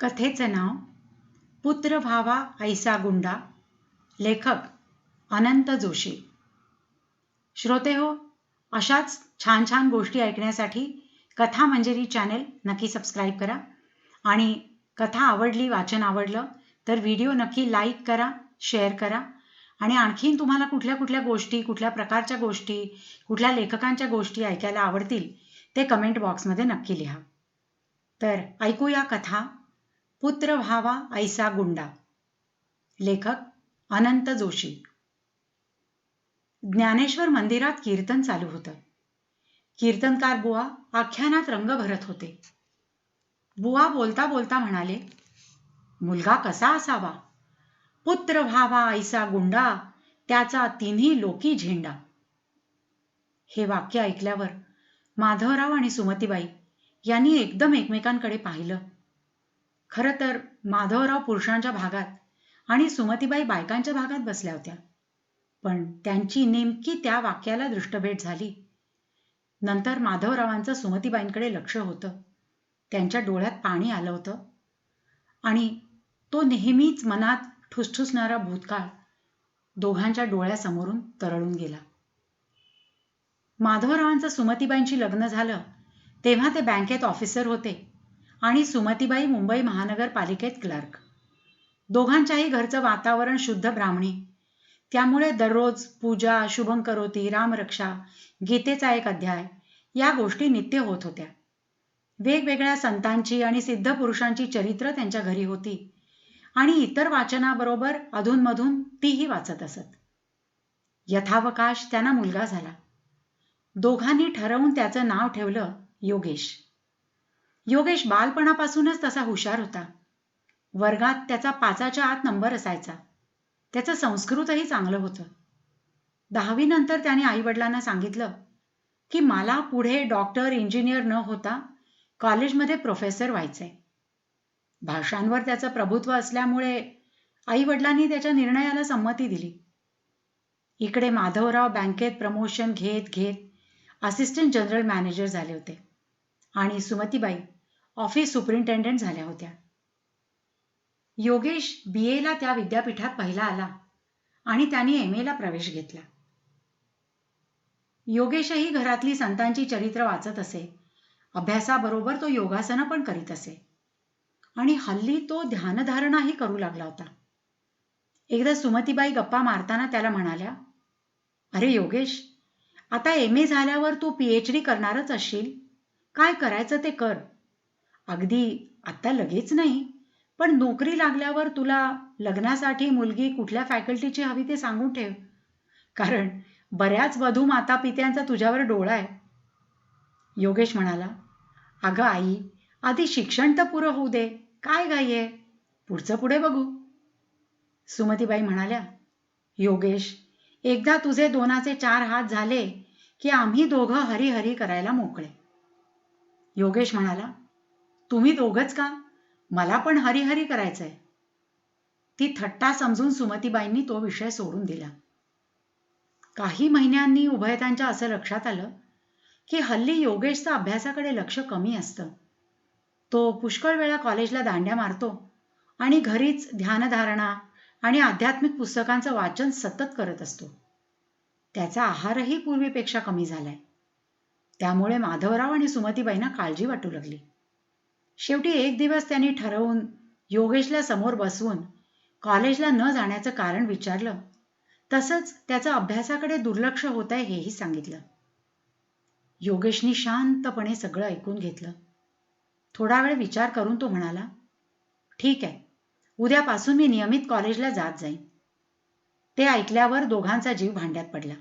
कथेचं नाव पुत्र भावा ऐसा गुंडा लेखक अनंत जोशी. श्रोते हो अशाच छान छान गोष्टी ऐकण्यासाठी कथा मंजरी चॅनेल नक्की सबस्क्राईब करा आणि कथा आवडली वाचन आवडलं तर व्हिडिओ नक्की लाईक करा शेअर करा आणि आणखीन तुम्हाला कुठल्या कुठल्या गोष्टी कुठल्या प्रकारच्या गोष्टी कुठल्या लेखकांच्या गोष्टी ऐकायला आवडतील ते कमेंट बॉक्समध्ये नक्की लिहा. तर ऐकूया कथा पुत्र भावा ऐसा गुंडा. लेखक अनंत जोशी. ज्ञानेश्वर मंदिरात कीर्तन चालू होतं. कीर्तनकार बुवा आख्यानात रंग भरत होते. बुवा बोलता बोलता म्हणाले मुलगा कसा असावा? पुत्र व्हावा ऐसा गुंडा त्याचा तिन्ही लोकी झेंडा. हे वाक्य ऐकल्यावर माधवराव आणि सुमतीबाई यांनी एकदम एकमेकांकडे पाहिलं. खरं तर माधवराव पुरुषांच्या भागात आणि सुमतीबाई बायकांच्या भागात बसल्या होत्या. पण त्यांची नेमकी त्या वाक्याला दृष्टभेट झाली. नंतर माधवरावांचं सुमतीबाईंकडे लक्ष होतं. त्यांच्या डोळ्यात पाणी आलं होतं. आणि तो नेहमीच मनात ठुसठुसणारा भूतकाळ दोघांच्या डोळ्यासमोरून तरळून गेला. माधवरावांचं सुमतीबाईंशी लग्न झालं तेव्हा ते बँकेत ऑफिसर होते. आणि सुमतीबाई मुंबई महानगरपालिकेत क्लर्क. दोघांच्याही घरचं वातावरण शुद्ध ब्राह्मणी. त्यामुळे दररोज पूजा शुभंकरोती रामरक्षा गीतेचा एक अध्याय या गोष्टी नित्य होत होत्या. वेगवेगळ्या संतांची आणि सिद्ध पुरुषांची चरित्र त्यांच्या घरी होती. आणि इतर वाचनाबरोबर अधूनमधून तीही वाचत असत. यथावकाश त्यांना मुलगा झाला. दोघांनी ठरवून त्याचं नाव ठेवलं योगेश. योगेश बालपणापासूनच तसा हुशार होता. वर्गात त्याचा पाचाच्या आत नंबर असायचा. त्याचं संस्कृतही चांगलं होतं. दहावीनंतर त्याने आईवडिलांना सांगितलं की मला पुढे डॉक्टर इंजिनियर न होता कॉलेजमध्ये प्रोफेसर व्हायचंय. भाषांवर त्याचं प्रभुत्व असल्यामुळे आईवडिलांनी त्याच्या निर्णयाला संमती दिली. इकडे माधवराव बँकेत प्रमोशन घेत घेत असिस्टंट जनरल मॅनेजर झाले होते आणि सुमतीबाई ऑफिस सुपरिंटेंडंट झाल्या होत्या. योगेश बी एला त्या विद्यापीठात पहिला आला आणि त्याने एम एला प्रवेश घेतला. योगेशही घरातली संतांची चरित्र वाचत असे. अभ्यासाबरोबर तो योगासनं पण करीत असे. आणि हल्ली तो ध्यानधारणाही करू लागला होता. एकदा सुमतीबाई गप्पा मारताना त्याला म्हणाल्या अरे योगेश आता एम ए झाल्यावर तू पीएच डी करणारच असशील. काय करायचं ते कर. अगदी आत्ता लगेच नाही पण नोकरी लागल्यावर तुला लग्नासाठी मुलगी कुठल्या फॅकल्टीची हवी ते सांगून ठेव. कारण बऱ्याच वधू माता पित्यांचा तुझ्यावर डोळा आहे. योगेश म्हणाला अगं आई आधी शिक्षण तर पुरं होऊ दे. काय घाई आहे? पुढचं पुढे बघू. सुमतीबाई म्हणाल्या योगेश एकदा तुझे दोनाचे चार हात झाले की आम्ही दोघं हरिहरी करायला मोकळे. योगेश म्हणाला तुम्ही दोघच का? मला पण हरिहरी करायचंय. ती थट्टा समजून सुमतीबाईंनी तो विषय सोडून दिला. काही महिन्यांनी उभयतांच्या असं लक्षात आलं की हल्ली योगेशचा अभ्यासाकडे लक्ष कमी असतं. तो पुष्कळ वेळा कॉलेजला दांड्या मारतो आणि घरीच ध्यानधारणा आणि आध्यात्मिक पुस्तकांचं वाचन सतत करत असतो. त्याचा आहारही पूर्वीपेक्षा कमी झालाय. त्यामुळे माधवराव आणि सुमतीबाईंना काळजी वाटू लागली. शेवटी एक दिवस त्यांनी ठरवून योगेशला समोर बसवून कॉलेजला न जाण्याचं कारण विचारलं. तसंच त्याचं अभ्यासाकडे दुर्लक्ष होत आहे हेही सांगितलं. योगेशनी शांतपणे सगळं ऐकून घेतलं. थोडा वेळ विचार करून तो म्हणाला ठीक आहे. उद्यापासून मी नियमित कॉलेजला जात जाईन. ते ऐकल्यावर दोघांचा जीव भांड्यात पडला.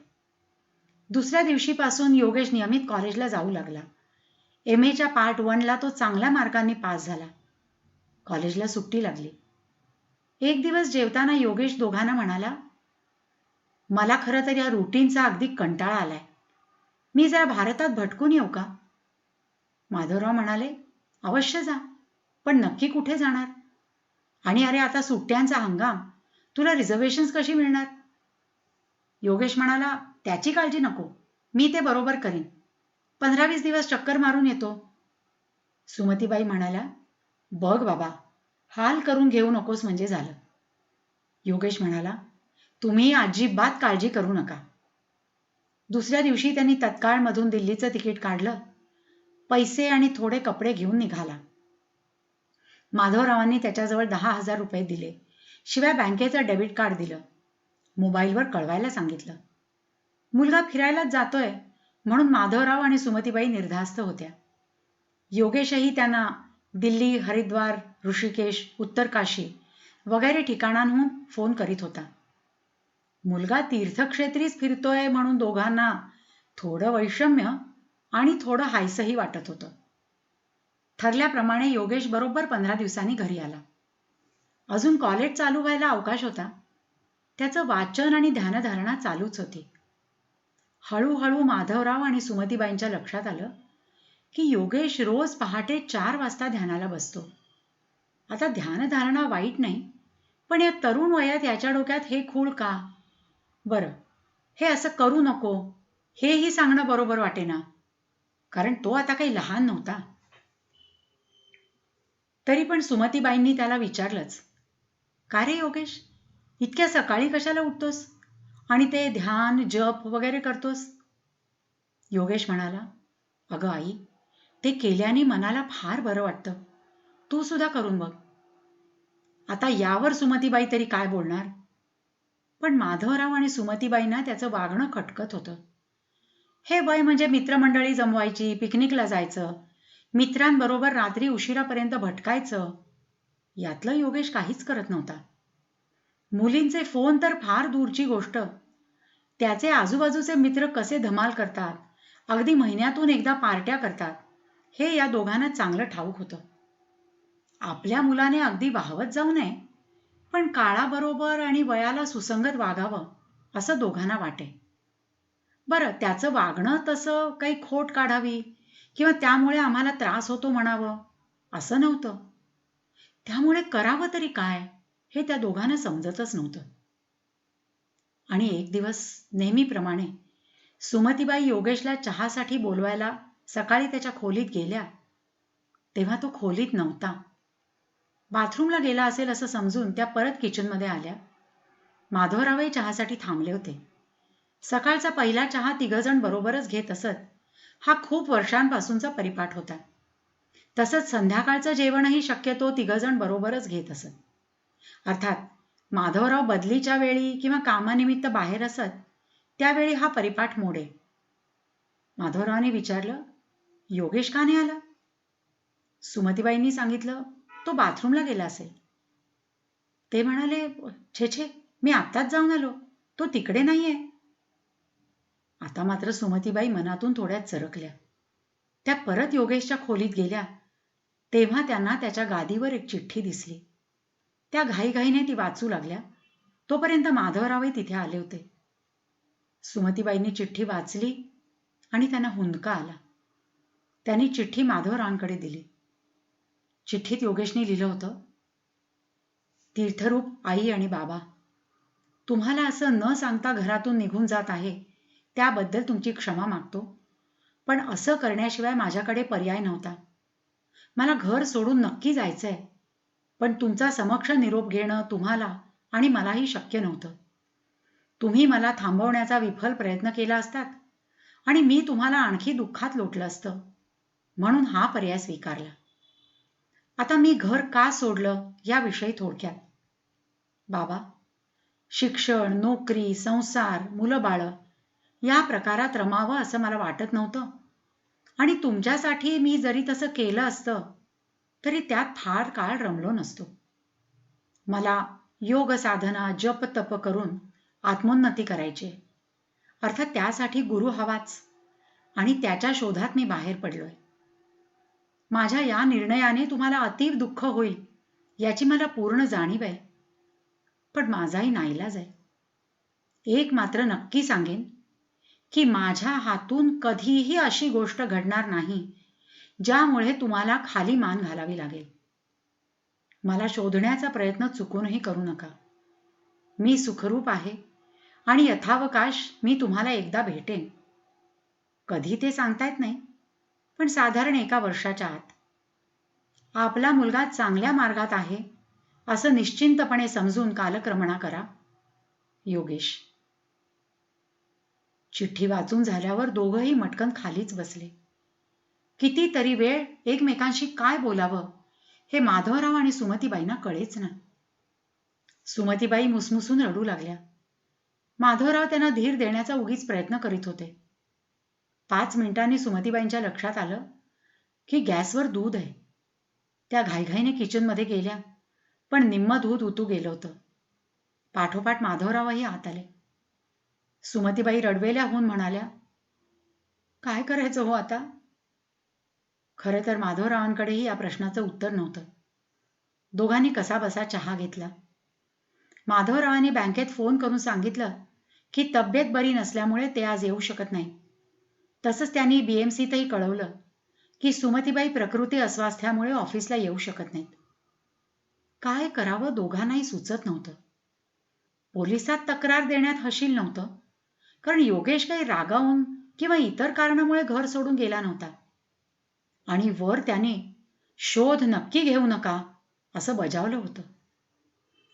दुसऱ्या दिवशीपासून योगेश नियमित कॉलेजला जाऊ लागला. एम एच्या पार्ट वनला तो चांगल्या मार्कांनी पास झाला. कॉलेजला सुट्टी लागली. एक दिवस जेवताना योगेश दोघांना म्हणाला मला खरं तर या रुटीनचा अगदी कंटाळा आलाय. मी जरा भारतात भटकून येऊ का? माधवराव म्हणाले अवश्य जा पण नक्की कुठे जाणार? आणि अरे आता सुट्ट्यांचा हंगाम तुला रिझर्वेशन्स कशी मिळणार? योगेश म्हणाला त्याची काळजी नको मी ते बरोबर करीन. पंधरा वीस दिवस चक्कर मारून येतो. सुमतीबाई म्हणाल्या बघ बाबा हाल करून घेऊ नकोस म्हणजे झालं. योगेश म्हणाला तुम्ही अजिबात काळजी करू नका. दुसऱ्या दिवशी त्यांनी तत्काळ मधून दिल्लीचं तिकीट काढलं. पैसे आणि थोडे कपडे घेऊन निघाला. माधवरावांनी त्याच्याजवळ दहा हजार रुपये दिले. शिवाय बँकेचं डेबिट कार्ड दिलं. मोबाईलवर कळवायला सांगितलं. मुलगा फिरायलाच जातोय. म्हणून माधवराव आणि सुमतीबाई निर्धास्त होत्या. योगेशही त्यांना दिल्ली हरिद्वार ऋषिकेश उत्तरकाशी वगैरे ठिकाणांहून फोन करीत होता. मुलगा तीर्थक्षेत्रीच फिरतोय म्हणून दोघांना थोडं वैषम्य आणि थोडं हायसही वाटत होतं. ठरल्याप्रमाणे योगेश बरोबर पंधरा दिवसांनी घरी आला. अजून कॉलेज चालू व्हायला अवकाश होता. त्याचं वाचन आणि ध्यानधारणा चालूच होती. हळूहळू माधवराव आणि सुमतीबाईंच्या लक्षात आलं की योगेश रोज पहाटे चार वाजता ध्यानाला बसतो. आता ध्यानधारणा वाईट नाही पण या तरुण वयात याच्या डोक्यात हे खूळ का? बरं हे असं करू नको हेही सांगणं बरोबर वाटेना कारण तो आता काही लहान नव्हता. तरी पण सुमतीबाईंनी त्याला विचारलंच का रे योगेश इतक्या सकाळी कशाला उठतोस? आणि ते ध्यान जप वगैरे करतोस? योगेश म्हणाला अगं आई ते केल्याने मनाला फार बरं वाटतं. तू सुद्धा करून बघ. आता यावर सुमतीबाई तरी काय बोलणार? पण माधवराव आणि सुमतीबाईंना त्याचं वागणं खटकत होतं. हे वय म्हणजे मित्रमंडळी जमवायची पिकनिकला जायचं मित्रांबरोबर रात्री उशिरापर्यंत भटकायचं यातलं योगेश काहीच करत नव्हता. मुलींचे फोन तर फार दूरची गोष्ट. त्याचे आजूबाजूचे मित्र कसे धमाल करतात अगदी महिन्यातून एकदा पार्ट्या करतात हे या दोघांना चांगलं ठाऊक होतं. आपल्या मुलाने अगदी वाहवत जाऊ नये पण काळाबरोबर आणि वयाला सुसंगत वागावं असं दोघांना वाटे. बरं त्याचं वागणं तसं काही खोट काढावी किंवा त्यामुळे आम्हाला त्रास होतो म्हणावं असं नव्हतं. त्यामुळे करावं तरी काय? हे त्या दोघांना समजतच नव्हतं. आणि एक दिवस नेहमीप्रमाणे सुमतीबाई योगेशला चहासाठी बोलवायला सकाळी त्याच्या खोलीत गेल्या. तेव्हा तो खोलीत नव्हता. बाथरूमला गेला असेल असं समजून त्या परत किचनमध्ये आल्या. माधवरावही चहासाठी थांबले होते. सकाळचा पहिला चहा तिघजण बरोबरच घेत असत. हा खूप वर्षांपासूनचा परिपाठ होता. तसंच संध्याकाळचं जेवणही शक्यतो तिघजण बरोबरच घेत असत. अर्थात माधवराव बदलीच्या वेळी किंवा कामानिमित्त बाहेर असत त्यावेळी हा परिपाठ मोडे. माधवरावांनी विचारलं योगेश का नाही आला? सुमतीबाईंनी सांगितलं तो बाथरूमला गेला असेल. ते म्हणाले छे छे मी आत्ताच जाऊन आलो तो तिकडे नाहीये. आता मात्र सुमतीबाई मनातून थोड्या चरकल्या. त्या परत योगेशच्या खोलीत गेल्या तेव्हा त्यांना त्याच्या गादीवर एक चिठ्ठी दिसली. त्या घाईघाईने ती वाचू लागल्या. तोपर्यंत माधवरावही तिथे आले होते. सुमतीबाईंनी चिठ्ठी वाचली आणि त्यांना हुंदका आला. त्यांनी चिठ्ठी माधवरावांकडे दिली. चिठ्ठीत योगेशने लिहिलं होतं तीर्थरूप आई आणि बाबा तुम्हाला असं न सांगता घरातून निघून जात आहे त्याबद्दल तुमची क्षमा मागतो पण असं करण्याशिवाय माझ्याकडे पर्याय नव्हता. मला घर सोडून नक्की जायचंय. पण तुमचा समक्ष निरोप घेणं तुम्हाला आणि मलाही शक्य नव्हतं. तुम्ही मला थांबवण्याचा विफल प्रयत्न केला असतात आणि मी तुम्हाला आणखी दुःखात लोटलं असतं म्हणून हा पर्याय स्वीकारला. आता मी घर का सोडलं याविषयी थोडक्यात. बाबा शिक्षण नोकरी संसार मुलं बाळं या प्रकारात रमावं असं मला वाटत नव्हतं. आणि तुमच्यासाठी मी जरी तसं केलं असतं तरी त्यात फार काळ रमलो नसतो. मला योग साधना जप तप करून आत्मोन्नती करायची. अर्थात त्यासाठी गुरु हवाच आणि त्याच्या शोधात मी बाहेर पडलोय. माझ्या या निर्णयाने तुम्हाला अतीव दुःख होईल याची मला पूर्ण जाणीव आहे. पण माझाही नाईलाज आहे. एक मात्र नक्की सांगेन की माझ्या हातून कधीही अशी गोष्ट घडणार नाही ज्यामुळे तुम्हाला खाली मान घालावी लागेल. मला शोधण्याचा प्रयत्न चुकूनही करू नका. मी सुखरूप आहे आणि यथावकाश मी तुम्हाला एकदा भेटेन. कधी ते सांगता येत नाही पण साधारण एका वर्षाच्या आत. आपला मुलगा चांगल्या मार्गात आहे असं निश्चिंतपणे समजून कालक्रमणा करा. योगेश. चिठ्ठी वाचून झाल्यावर दोघंही मटकन खालीच बसले. कितीतरी वेळ एकमेकांशी काय बोलावं? हे माधवराव आणि सुमतीबाईंना कळेच ना. सुमतीबाई मुसमुसून रडू लागल्या. माधवराव त्यांना धीर देण्याचा उगीच प्रयत्न करीत होते. पाच मिनिटांनी सुमतीबाईंच्या लक्षात आलं की गॅसवर दूध आहे. त्या घाईघाईने किचनमध्ये गेल्या पण निम्म दूध उतू गेलं होतं. पाठोपाठ माधवरावही आत आले. सुमतीबाई रडवेल्या होऊन म्हणाल्या काय करायचं हो आता? खरं तर माधवरावांकडेही या प्रश्नाचं उत्तर नव्हतं. दोघांनी कसा बसा चहा घेतला? माधवरावांनी बँकेत फोन करून सांगितलं की तब्येत बरी नसल्यामुळे ते आज येऊ शकत नाही. तसंच त्यांनी बीएमसीतही कळवलं की सुमतीबाई प्रकृती अस्वास्थ्यामुळे ऑफिसला येऊ शकत नाहीत. काय करावं दोघांनाही सुचत नव्हतं. पोलिसात तक्रार देण्यात हशील नव्हतं कारण योगेश काही रागावून किंवा इतर कारणामुळे घर सोडून गेला नव्हता. आणि वर त्याने शोध नक्की घेऊ नका असं बजावलं होतं.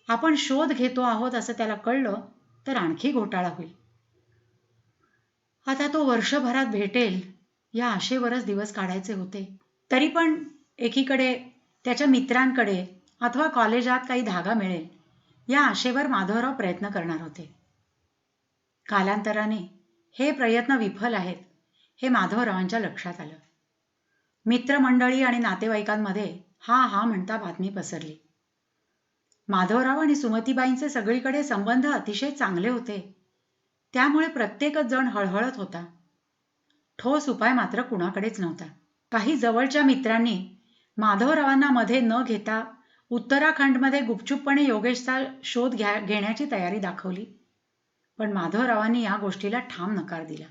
आपण शोध घेतो आहोत असं त्याला कळलं तर आणखी घोटाळा होईल. आता तो वर्षभरात भेटेल या आशेवरच दिवस काढायचे होते. तरी पण एकीकडे त्याच्या मित्रांकडे अथवा कॉलेजात काही धागा मिळेल या आशेवर माधवराव प्रयत्न करणार होते. कालांतराने हे प्रयत्न विफल आहेत हे माधवरावांच्या लक्षात आलं. मित्रमंडळी आणि नातेवाईकांमध्ये हा हा म्हणता बातमी पसरली. माधवराव आणि सुमतीबाईंचे सगळीकडे संबंध अतिशय चांगले होते. त्यामुळे प्रत्येकच जण हळहळत होता. ठोस उपाय मात्र कुणाकडेच नव्हता. काही जवळच्या मित्रांनी माधवरावांना मध्ये न घेता उत्तराखंडमध्ये गुपचूपपणे योगेशचा शोध घ्या घेण्याची तयारी दाखवली. पण माधवरावांनी या गोष्टीला ठाम नकार दिला.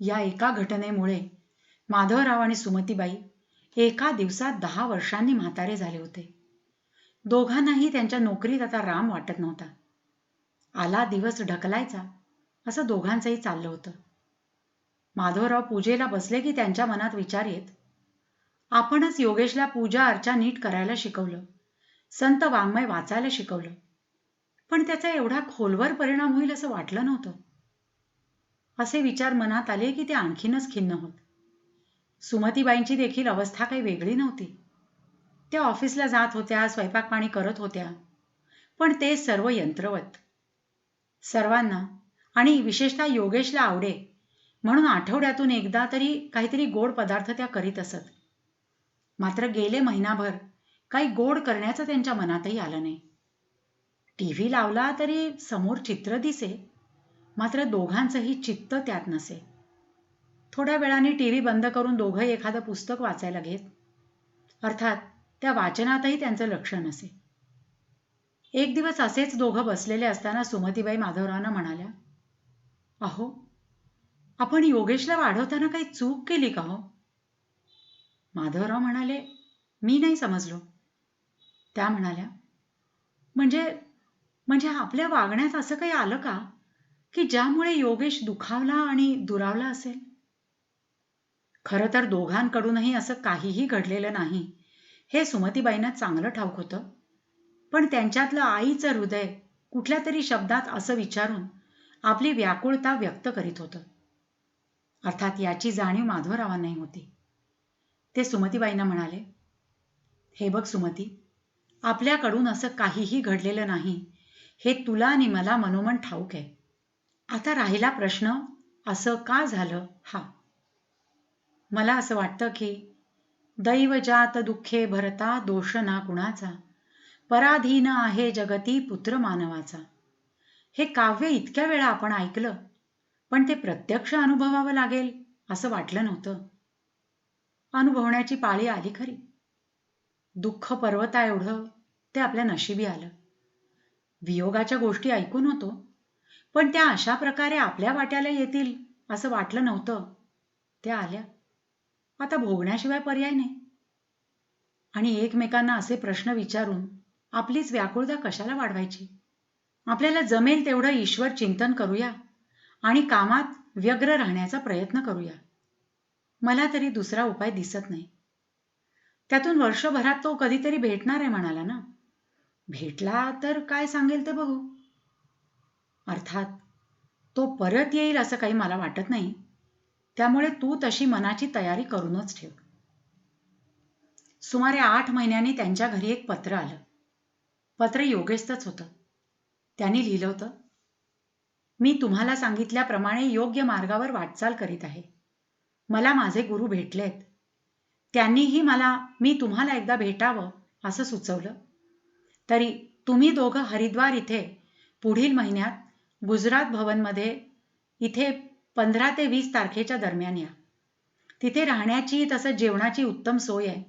या एका घटनेमुळे माधवराव आणि सुमतीबाई एका दिवसात दहा वर्षांनी म्हातारे झाले होते. दोघांनाही त्यांच्या नोकरीत आता राम वाटत नव्हता. आला दिवस ढकलायचा असं दोघांचंही चाललं होतं. माधवराव पूजेला बसले की त्यांच्या मनात विचार येत आपणच योगेशला पूजा अर्चा नीट करायला शिकवलं संत वाङ्मय वाचायला शिकवलं पण त्याचा एवढा खोलवर परिणाम होईल असं वाटलं नव्हतं. असे विचार मनात आले की ते आणखीनच खिन्न होत. सुमतीबाईंची देखील अवस्था काही वेगळी नव्हती. त्या ऑफिसला जात होत्या स्वयंपाक पाणी करत होत्या पण ते सर्व यंत्रवत. सर्वांना आणि विशेषतः योगेशला आवडे म्हणून आठवड्यातून एकदा तरी काहीतरी गोड पदार्थ त्या करीत असत. मात्र गेले महिनाभर काही गोड करण्याचं त्यांच्या मनातही आलं नाही. टी व्ही लावला तरी समोर चित्र दिसे मात्र दोघांचंही चित्त त्यात नसे. थोड्या वेळाने टी व्ही बंद करून दोघंही एखादं पुस्तक वाचायला घेत. अर्थात त्या वाचनातही त्यांचं लक्ष नसे. एक दिवस असेच दोघं बसलेले असताना सुमतीबाई माधवरावांना म्हणाल्या अहो आपण योगेशला वाढवताना काही चूक केली का हो? माधवराव म्हणाले मी नाही समजलो. त्या म्हणाल्या म्हणजे म्हणजे आपल्या वागण्यात असं काही आलं का? की ज्यामुळे योगेश दुखावला आणि दुरावला असेल? खरं तर दोघांकडूनही असं काहीही घडलेलं नाही. हे सुमतीबाईंना चांगलं ठाऊक होतं. पण त्यांच्यातलं आईचं हृदय कुठल्या तरी शब्दात असं विचारून आपली व्याकुळता व्यक्त करीत होतं. अर्थात याची जाणीव माधवरावांनाही होती. ते सुमतीबाईंना म्हणाले हे बघ सुमती आपल्याकडून असं काहीही घडलेलं नाही. हे तुला आणि मला मनोमन ठाऊक आहे. आता राहिला प्रश्न असं का झालं हा? मला असं वाटतं की दैवजात दुःखे भरता दोष ना कुणाचा? पराधीन आहे जगती पुत्र मानवाचा. हे काव्य इतक्या वेळा आपण ऐकलं पण ते प्रत्यक्ष अनुभवावं लागेल असं वाटलं नव्हतं. अनुभवण्याची पाळी आली खरी. दुःख पर्वता एवढं ते आपल्या नशिबी आलं. वियोगाच्या गोष्टी ऐकून होतो पण त्या अशा प्रकारे आपल्या वाट्याला येतील असं वाटलं नव्हतं. त्या आल्या. आता भोगण्याशिवाय पर्याय नाही. आणि एकमेकांना असे प्रश्न विचारून आपलीच व्याकुळता कशाला वाढवायची? आपल्याला जमेल तेवढं ईश्वर चिंतन करूया आणि कामात व्यग्र राहण्याचा प्रयत्न करूया. मला तरी दुसरा उपाय दिसत नाही. त्यातून वर्षभरात तो कधीतरी भेटणार आहे म्हणाला ना? भेटला तर काय सांगेल ते बघू. अर्थात तो परत येईल असं काही मला वाटत नाही. त्यामुळे तू तशी मनाची तयारी करूनच ठेव. सुमारे आठ महिन्यांनी त्यांच्या घरी एक पत्र आलं. पत्र योगेशच होतं. त्यांनी लिहिलं होतं मी तुम्हाला सांगितल्याप्रमाणे योग्य मार्गावर वाटचाल करीत आहे. मला माझे गुरु भेटलेत. त्यांनीही मला मी तुम्हाला एकदा भेटावं असं सुचवलं. तरी तुम्ही दोघं हरिद्वार इथे पुढील महिन्यात गुजरात भवनमध्ये इथे पंधरा ते वीस तारखेच्या दरम्यान या. तिथे राहण्याची तसंच जेवणाची उत्तम सोय आहे.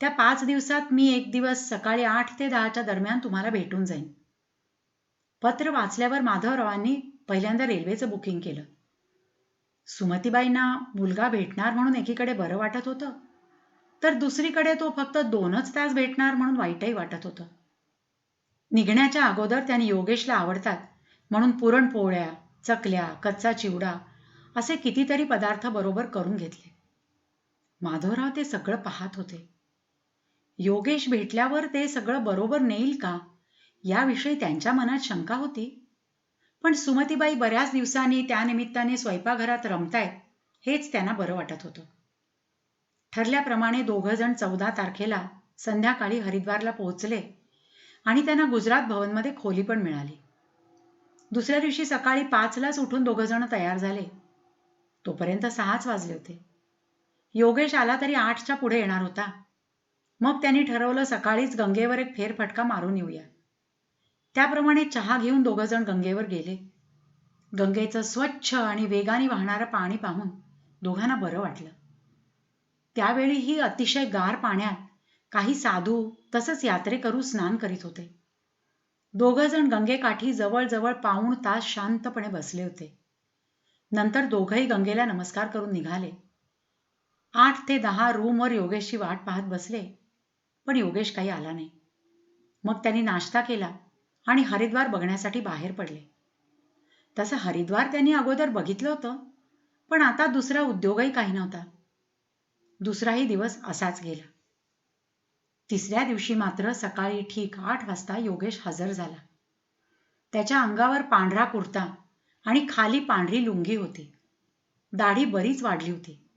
त्या पाच दिवसात मी एक दिवस सकाळी आठ ते दहाच्या दरम्यान तुम्हाला भेटून जाईन. पत्र वाचल्यावर माधवरावांनी पहिल्यांदा रेल्वेचं बुकिंग केलं. सुमतीबाईंना मुलगा भेटणार म्हणून एकीकडे बरं वाटत होतं तर दुसरीकडे तो फक्त दोनच तास भेटणार म्हणून वाईटही वाटत होतं. निघण्याच्या अगोदर त्यांनी योगेशला आवडतात म्हणून पुरणपोळ्या चकल्या कच्चा चिवडा असे कितीतरी पदार्थ बरोबर करून घेतले. माधवराव ते सगळं पाहत होते. योगेश भेटल्यावर ते सगळं बरोबर नेईल का? याविषयी त्यांच्या मनात शंका होती. पण सुमतीबाई बऱ्याच दिवसांनी त्यानिमित्ताने स्वयंपाकघरात रमतायत हेच त्यांना बरं वाटत होतं. ठरल्याप्रमाणे दोघं जण चौदा तारखेला संध्याकाळी हरिद्वारला पोहोचले आणि त्यांना गुजरात भवनमध्ये खोली पण मिळाली. दुसऱ्या दिवशी सकाळी पाचलाच उठून दोघंजण तयार झाले. तोपर्यंत सहाच वाजले होते. योगेश आला तरी आठच्या पुढे येणार होता. मग त्यांनी ठरवलं सकाळीच गंगेवर एक फेरफटका मारून येऊया. त्याप्रमाणे चहा घेऊन दोघंजण गंगेवर गेले. गंगेचं स्वच्छ आणि वेगाने वाहणारं पाणी पाहून दोघांना बरं वाटलं. त्यावेळीही अतिशय गार पाण्यात काही साधू तसंच यात्रेकरू स्नान करीत होते. दोघं जण गंगेकाठी जवळजवळ पाऊण तास शांतपणे बसले होते. नंतर दोघंही गंगेला नमस्कार करून निघाले. आठ ते दहा रूमवर योगेशची वाट पाहत बसले पण योगेश काही आला नाही. मग त्यांनी नाश्ता केला आणि हरिद्वार बघण्यासाठी बाहेर पडले. तसं हरिद्वार त्यांनी अगोदर बघितलं होतं पण आता दुसरा उद्योगही काही नव्हता. दुसराही दिवस असाच गेला. तिसऱ्या दिवशी मात्र सकाळी ठीक आठ वाजता योगेश हजर झाला. त्याच्या अंगावर पांढरा कुर्ता आणि खाली पांढरी लुंगी होती. दाढी बरीच वाढली होती.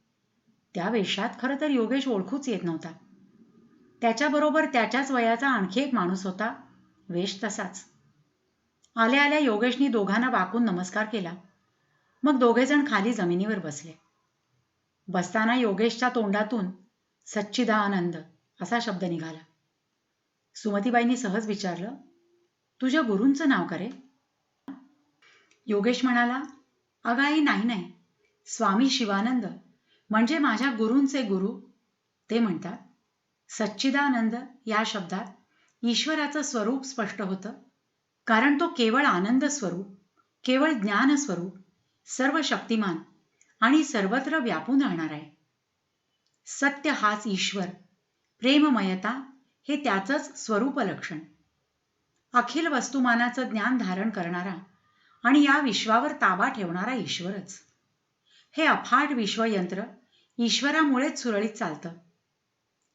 त्या वेशात खरं तर योगेश ओळखूच येत नव्हता. त्याच्याबरोबर त्याच्याच वयाचा आणखी एक माणूस होता वेश तसाच. आल्या आल्या योगेशनी दोघांना वाकून नमस्कार केला. मग दोघेजण खाली जमिनीवर बसले. बसताना योगेशच्या तोंडातून सच्चिदानंद असा शब्द निघाला. सुमतीबाईंनी सहज विचारलं तुझ्या गुरूंचं नाव करे योगेश म्हणाला अगाई नाही नाही. स्वामी शिवानंद म्हणजे माझ्या गुरूंचे गुरु. ते म्हणतात सच्चिदानंद या शब्दात ईश्वराचं स्वरूप स्पष्ट होतं. कारण तो केवळ आनंद स्वरूप केवळ ज्ञान स्वरूप सर्व शक्तिमान आणि सर्वत्र व्यापून राहणार आहे. सत्य हाच ईश्वर प्रेममयता हे त्याचंच स्वरूप लक्षण. अखिल वस्तुमानाचं ज्ञान धारण करणारा आणि या विश्वावर ताबा ठेवणारा ईश्वरच. हे अफाट विश्वयंत्र ईश्वरामुळेच सुरळीत चालतं.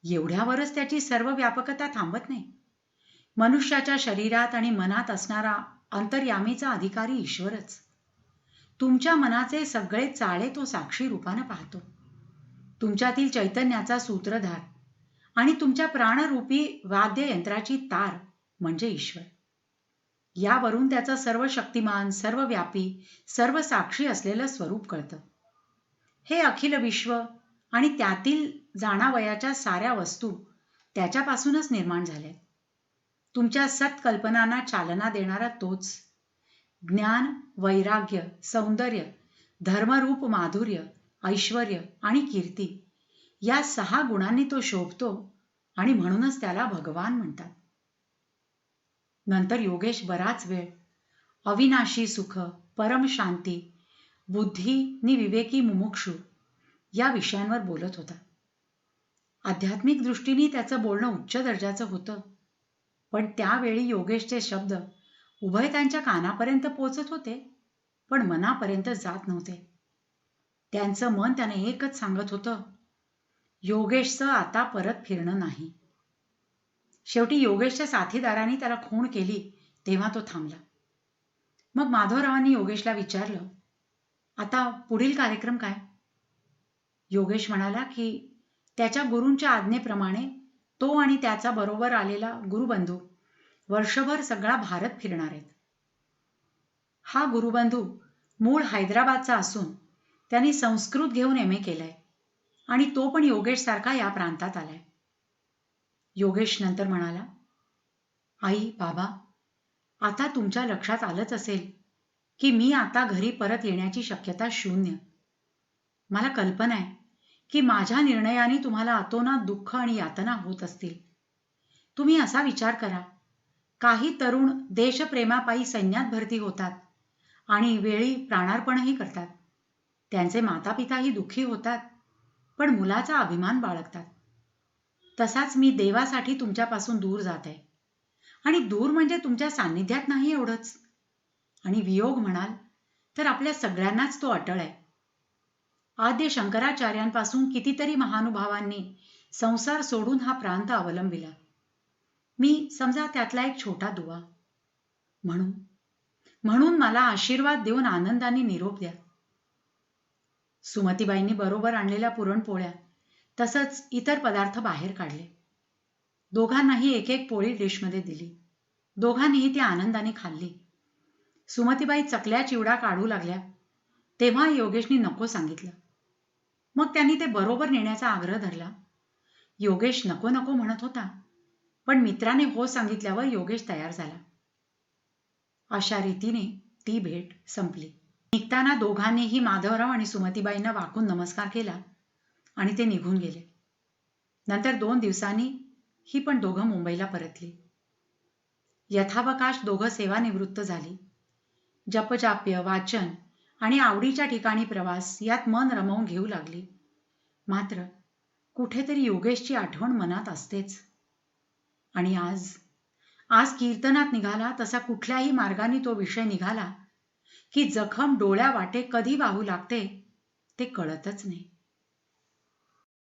एवढ्यावरच त्याची सर्व व्यापकता थांबत नाही. मनुष्याच्या शरीरात आणि मनात असणारा अंतर्यामीचा अधिकारी ईश्वरच. तुमच्या मनाचे सगळे चाळे तो साक्षी रूपानं पाहतो. तुमच्यातील चैतन्याचा सूत्रधार आणि तुमच्या प्राणरूपी वाद्ययंत्राची तार म्हणजे ईश्वर. यावरून त्याचं सर्व शक्तिमान सर्वव्यापी सर्व साक्षी असलेलं स्वरूप कळतं. हे अखिल विश्व आणि त्यातील जाणावयाच्या साऱ्या वस्तू त्याच्यापासूनच निर्माण झाल्या. तुमच्या सत्कल्पनांना चालना देणारा तोच ज्ञान वैराग्य सौंदर्य धर्मरूप माधुर्य ऐश्वर आणि कीर्ती या सहा गुणांनी तो शोभतो आणि म्हणूनच त्याला भगवान म्हणतात. नंतर योगेश बराच वेळ अविनाशी सुख परम शांती बुद्धी नि विवेकी मुमुक्षू या विषयांवर बोलत होता. आध्यात्मिक दृष्टीने त्याचं बोलणं उच्च दर्जाचं होतं. पण त्यावेळी योगेशचे शब्द उभय त्यांच्या कानापर्यंत पोचत होते पण मनापर्यंत जात नव्हते. त्यांचं मन त्याने एकच सांगत होतं योगेशचं आता परत फिरणं नाही. शेवटी योगेशच्या साथीदारांनी त्याला खूण केली तेव्हा तो थांबला. मग माधवरावांनी योगेशला विचारलं आता पुढील कार्यक्रम काय? योगेश म्हणाला की त्याच्या गुरूंच्या आज्ञेप्रमाणे तो आणि त्याचा बरोबर आलेला गुरुबंधू वर्षभर सगळा भारत फिरणार आहेत. हा गुरुबंधू मूळ हैदराबादचा असून त्यांनी संस्कृत घेऊन एम ए केलंय. आणि तो पण योगेश सारखा या प्रांतात आलाय. योगेश नंतर म्हणाला आई बाबा आता तुमच्या लक्षात आलंच असेल की मी आता घरी परत येण्याची शक्यता शून्य. मला कल्पना आहे की माझ्या निर्णयाने तुम्हाला अतोनात दुःख आणि यातना होत असतील. तुम्ही असा विचार करा काही तरुण देशप्रेमापायी सैन्यात भरती होतात आणि वेळी प्राणार्पणही करतात. त्यांचे मातापिताही दुःखी होतात. पण मुलाचा अभिमान बाळगतात. तसाच मी देवासाठी तुमच्यापासून दूर जात. आहे आणि दूर म्हणजे तुमच्या सान्निध्यात नाही एवढंच. आणि वियोग म्हणाल तर आपल्या सगळ्यांनाच तो अटळ आहे. आद्य शंकराचार्यांपासून कितीतरी महानुभावांनी संसार सोडून हा प्रांत अवलंबिला. मी समजा त्यातला एक छोटा दुवा. म्हणून म्हणून मला आशीर्वाद देऊन आनंदाने निरोप द्या. सुमतीबाईंनी बरोबर आणलेल्या पुरणपोळ्या तसंच इतर पदार्थ बाहेर काढले. दोघांनाही एक एक पोळी डिशमध्ये दिली. दोघांनीही ती आनंदाने खाल्ली. सुमतीबाई चकल्या चिवडा काढू लागल्या. तेव्हा योगेशनी नको सांगितलं. मग त्यांनी ते बरोबर नेण्याचा आग्रह धरला. योगेश नको नको म्हणत होता पण मित्राने हो सांगितल्यावर योगेश तयार झाला. अशा रीतीने ती भेट संपली. निघताना दोघांनीही माधवराव आणि सुमतीबाईंना वाकून नमस्कार केला आणि ते निघून गेले. नंतर दोन दिवसांनी ही पण दोघं मुंबईला परतली. यथावकाश दोघं सेवानिवृत्त झाली. जपजाप्य वाचन आणि आवडीच्या ठिकाणी प्रवास यात मन रमवून घेऊ लागली. मात्र कुठेतरी योगेशची आठवण मनात असतेच. आणि आज आज कीर्तनात निघाला तसा कुठल्याही मार्गाने तो विषय निघाला की जखम डोळ्या वाटे कधी वाहू लागते ते कळतच नाही.